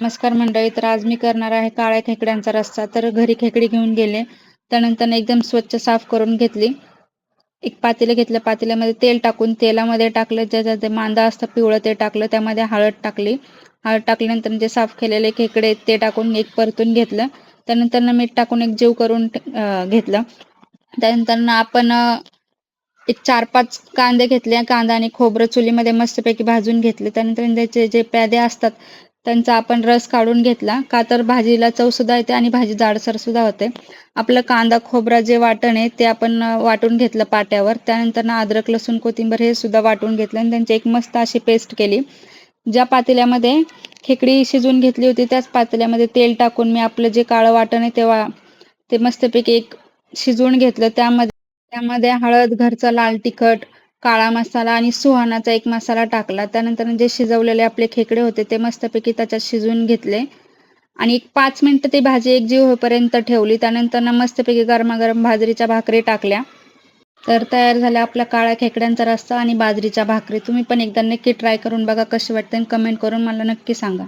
नमस्कार मंडळी तर आज मी करणार आहे काळ्या खेकड्यांचा रस्सा. तर घरी खेकडी घेऊन गेले. त्यानंतर एकदम स्वच्छ साफ करून घेतली. एक पातेलं घेतलं. पातेल्यामध्ये तेल टाकून तेलामध्ये टाकलं. ज्याच्या ते मांदा असतं पिवळं ते टाकलं. त्यामध्ये हळद टाकली. हळद टाकल्यानंतर जे साफ केलेले खेकडे ते टाकून एक परतून घेतलं. त्यानंतर मीठ टाकून एक जीव करून घेतलं. त्यानंतर आपण एक चार पाच कांदे घेतले. कांदा आणि खोबरं चुलीमध्ये मस्तपैकी भाजून घेतले. त्यानंतर त्याचे जे प्यादे असतात त्यांचा आपण रस काढून घेतला. का तर भाजीला चव सुद्धा येते आणि भाजी जाडसर सुद्धा होते. आपलं कांदा खोबरा जे वाटण आहे ते आपण वाटून घेतलं पाट्यावर. त्यानंतर ना अद्रक लसूण कोथिंबीर हे सुद्धा वाटून घेतलं आणि त्यांची एक मस्त अशी पेस्ट केली. ज्या पातेल्यामध्ये खेकडी शिजून घेतली होती त्याच पातेल्यामध्ये तेल टाकून मी आपलं जे काळं वाटण आहे तेव्हा ते मस्तपैकी एक शिजवून घेतलं. त्यामध्ये त्यामध्ये हळद घरचं लाल तिखट काळा मसाला आणि सुहानाचा एक मसाला टाकला. त्यानंतर जे शिजवलेले आपले खेकडे होते ते मस्तपैकी त्याच्यात शिजवून घेतले. आणि एक पाच मिनिटं ती भाजी एक जीव होईपर्यंत ठेवली. त्यानंतर ना मस्तपैकी गरमागरम बाजरीच्या भाकरी टाकल्या. तर तयार झाल्या आपल्या काळ्या खेकड्यांचा रस्सा आणि बाजरीच्या भाकरी. तुम्ही पण एकदा नक्की ट्राय करून बघा कशी वाटते आणि कमेंट करून मला नक्की सांगा.